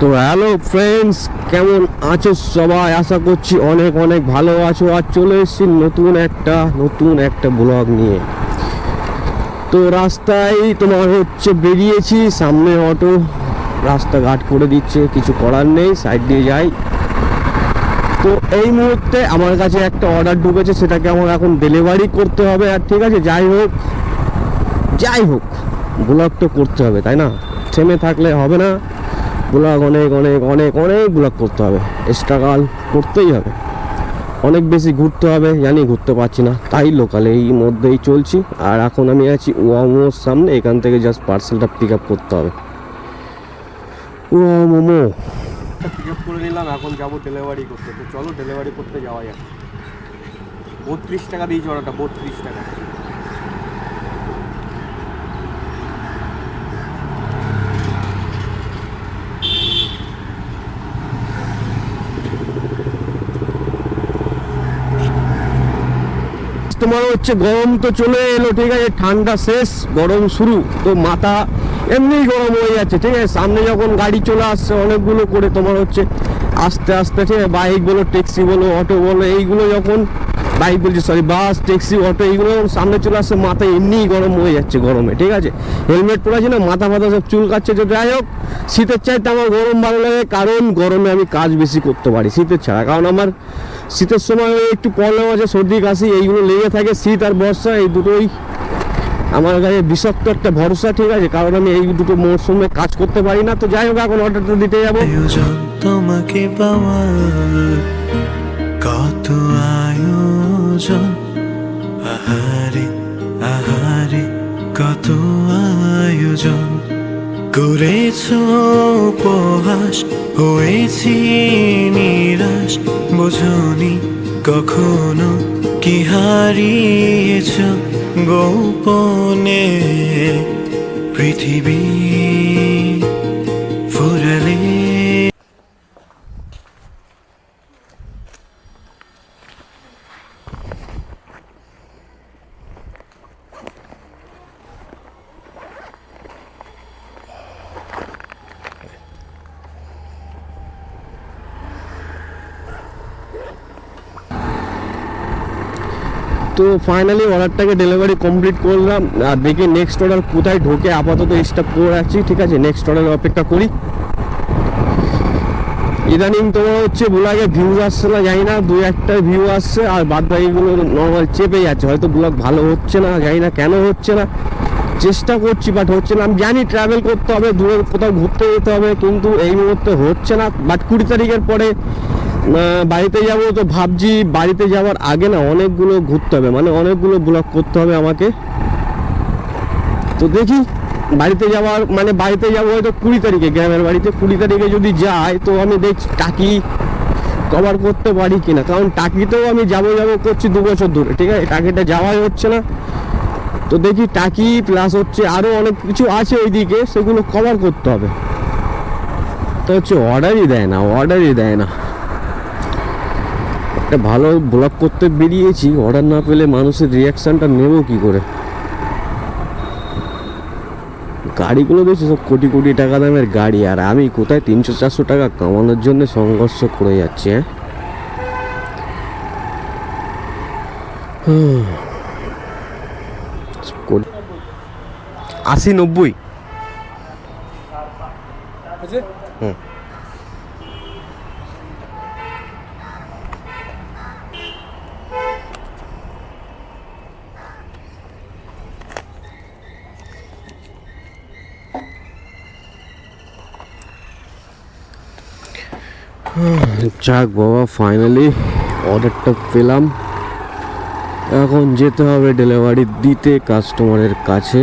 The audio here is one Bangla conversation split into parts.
তো হ্যালো ফ্রেন্ডস কেমন আছো সবাই? আশা করছি অনেক অনেক ভালো আছো। আর চলে এসেছি নতুন একটা নতুন একটা ব্লগ নিয়ে। তো রাস্তায় তোমার হচ্ছে বেরিয়েছি, সামনে অটো রাস্তাঘাট করে দিচ্ছে, কিছু করার নেই সাইড দিয়ে যাই। তো এই মুহূর্তে আমার কাছে একটা অর্ডার ঢুকেছে, সেটাকে আমার এখন ডেলিভারি করতে হবে। আর ঠিক আছে, যাই হোক যাই হোক ব্লগ তো করতে হবে, তাই না? থেমে থাকলে হবে না। ব্লগ অনেক অনেক অনেক অনেক ব্লগ করতে হবে। স্ট্রাগল করতেই হবে। অনেক বেশি ঘুরতে হবে, জানি ঘুরতে পারছি না। তাই লোকালে এই মধ্যেই চলছি। আর এখন আমি আছি ওয়ামোর সামনে। এখান থেকে জাস্ট পার্সেলটা পিক আপ করতে হবে। ও মোমো। পিক আপ করে নিলাম, এখন যাব ডেলিভারি করতে। তো চলো ডেলিভারি করতে যাওয়া যাক। বত্রিশ টাকা দিয়েছি অর্ডারটা বত্রিশ টাকা। তোমার হচ্ছে গরম তো চলে এলো, ঠিক আছে? ঠান্ডা শেষ, গরম শুরু। তো মাথা এমনিই গরম হয়ে যাচ্ছে, ঠিক আছে? সামনে যখন গাড়ি চলে আসছে, অনেকগুলো করে তোমার হচ্ছে আস্তে আস্তে, ঠিক আছে? বাইক বলো, ট্যাক্সি বলো, অটো বলো, এইগুলো যখন বাইক বলছি সরি বাস, ট্যাক্সি, অটো, এইগুলো সামনে চলে আসছে, মাথা এমনিই গরম হয়ে যাচ্ছে গরমে, ঠিক আছে? হেলমেট পরে আছে না, মাথা ফাথা সব চুল কাচ্ছে তো যাই হোক, শীতের চাইতে আমার গরম ভালো লাগে, কারণ গরমে আমি কাজ বেশি করতে পারি, শীতের ছাড়া। কারণ আমার শীতের সময় একটু প্রবলেম আছে, সর্দি, কাশি, এইগুলো লেগে থাকে, শীত আর বর্ষা, এই দুটোই আমার কাছে বিষাক্ত একটা ভরসা, ঠিক আছে? কারণ আমি এই দুটো মরশুমে কাজ করতে পারি না। তো যাই হোক, এখন অর্ডারটা দিতে যাব। তোমাকে পাওয়ার কত আয়োজন? আহারে আহারে, কত আয়োজন? করেছ উপহাস, হয়েছি নিরাশ। বোঝনি কখনো কি হারিয়েছ গোপনে? পৃথিবী তো ফাইনালি অর্ডারটাকে ডেলিভারি কমপ্লিট করলাম, আর দেখি নেক্সট অর্ডার কোথায় ঢোকে, আপাতত স্টপ করে রাখছি, ঠিক আছে? নেক্সট অর্ডার অপেক্ষা করি। ইদানিং তোমার হচ্ছে ব্লগে ভিউজ আসছে না, জানি না, দু একটা ভিউ আসছে, আর বাদ বাকিগুলো নর্মাল চেপে যাচ্ছে। হয়তো ব্লগ ভালো হচ্ছে না, জানি না কেন হচ্ছে না। চেষ্টা করছি বাট হচ্ছে না। আমি জানি ট্রাভেল করতে হবে, দূরে কোথাও ঘুরতে যেতে হবে, কিন্তু এই মুহূর্তে হচ্ছে না। বাট কুড়ি তারিখের পরে বাড়িতে যাব তো ভাবছি, বাড়িতে যাওয়ার আগে না অনেকগুলো ঘুরতে হবে মানে অনেকগুলো ব্লগ করতে হবে আমাকে। তো দেখি, বাড়িতে যাওয়ার মানে বাড়িতে যাব হয়তো কুড়ি তারিখে, গ্রামের বাড়িতে কুড়ি তারিখে যদি যাই, তো আমি দেখছি টাকি কভার করতে পারি কিনা। কারণ টাকিতেও আমি যাব যাব করছি দু বছর ধরে, ঠিক আছে? টাকিটা যাওয়াই হচ্ছে না। তো দেখি টাকি প্লাস হচ্ছে আরও অনেক কিছু আছে ওইদিকে, সেগুলো কভার করতে হবে। তো হচ্ছে অর্ডারই দেয় না অর্ডারই দেয় না। একটা ভালো ব্লগ করতে বেরিয়েছি অর্ডার না পেলে মানুষের রিয়াকশানটা নেব কি করে? গাড়িগুলো দেখছি সব কোটি কোটি টাকা দামের গাড়ি, আর আমি কোথায় তিনশো চারশো টাকা কামানোর জন্য সংঘর্ষ করে যাচ্ছি হ্যাঁ হুম। কোটি- আশি নব্বই। হুম। যাক বাবা ফাইনালি অর্ডারটা পেলাম। এখন যেতে হবে ডেলিভারি দিতে কাস্টমারের কাছে।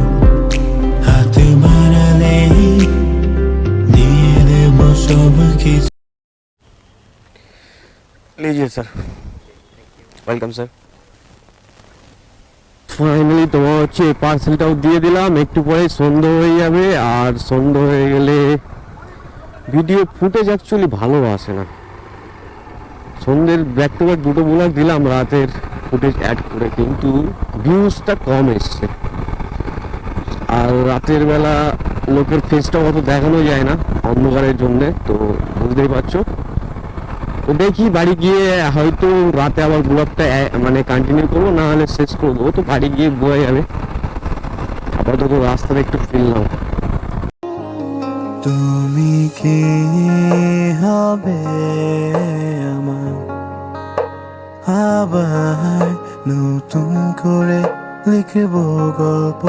लीजिए सर ওয়েলকাম স্যার ফাইনালি তোমার হচ্ছে পার্সেলটাও দিয়ে দিলাম একটু পরে সন্ধ্যে হয়ে যাবে আর সন্ধ্যে হয়ে গেলে ভিডিও ফুটেজ অ্যাকচুয়ালি ভালো আসে না সন্ধ্যের ব্যাক টু ব্যাক দুটো ব্লগ দিলাম রাতের ফুটেজ অ্যাড করে কিন্তু ভিউজটা কম এসছে আর রাতের বেলা লোকের ফেসটা অত দেখানো যায় না অন্ধকারের জন্যে তো বুঝতেই পারছো তো দেখি বাড়ি গিয়ে হয়তো রাতে আবার ব্লগটা মানে কন্টিনিউ করব না হলে শেষ করে দেবো তো বাড়ি গিয়ে বোঝা যাবে। আপাতত রাস্তাটা একটু ফিরলাম তুমি কি হবে আমার? আবার নতুন করে লিখব গল্প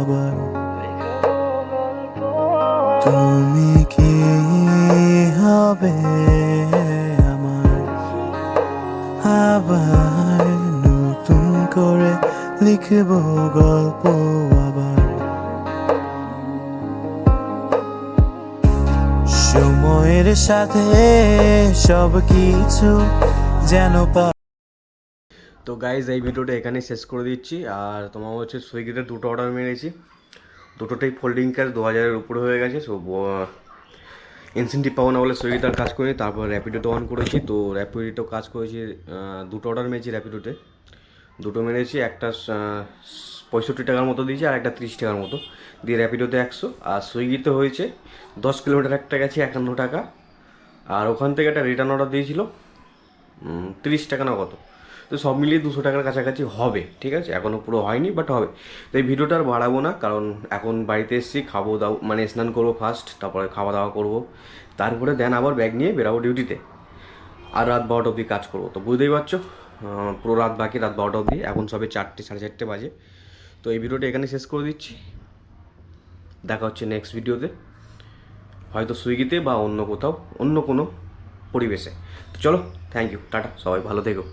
আবার। তুমি কি হবে লিখব গল্প আবার। সময়ের সাথে সব কিছু যেন তো গাইজ এই ভিডিওটা এখানে শেষ করে দিচ্ছি। আর তোমার হচ্ছে সুইগিতে দুটো অর্ডার মেরেছি। দুটোটাই ফোল্ডিং ক্যাশ দু হাজারের উপরে হয়ে গেছে সো ইনসেন্টিভ পাবো না বলে সুইগিতে আর কাজ করি তারপর র্যাপিডোতে অন করেছি। তো র্যাপিডোতেও কাজ করেছি দুটো অর্ডার মেরেছি র্যাপিডোতে দুটো মেরেছি, একটা পঁয়ষট্টি টাকার মতো দিয়েছি আর একটা ত্রিশ টাকার মতো। দিয়ে র্যাপিডোতে একশো, আর সুইগিতে হয়েছে দশ কিলোমিটার একটা গেছে একান্ন টাকা। আর ওখান থেকে একটা রিটার্ন অর্ডার দিয়েছিল তিরিশ টাকা না কত। তো সব মিলিয়ে দুশো টাকার কাছাকাছি হবে, ঠিক আছে? এখনও পুরো হয়নি বাট হবে। তো এই ভিডিওটা আর বাড়াবো না, কারণ এখন বাড়িতে এসেছি, খাব দাও মানে স্নান করব ফার্স্ট তারপরে খাওয়া দাওয়া করব। তারপরে দেন আবার ব্যাগ নিয়ে বেরাবো ডিউটিতে আর রাত বারোটা অবধি কাজ করব, তো বুঝতেই পারছ? পুরো রাত বাকি, রাত বারোটা অবধি। এখন সবে চারটে, সাড়ে চারটে বাজে। তো এই ভিডিওটা এখানে শেষ করে দিচ্ছি। দেখা হচ্ছে নেক্সট ভিডিওতে। হয়তো সুইগিতে বা অন্য কোথাও, অন্য কোনো পরিবেশে। তো চলো থ্যাংক ইউ টাটা, সবাই ভালো থেকো।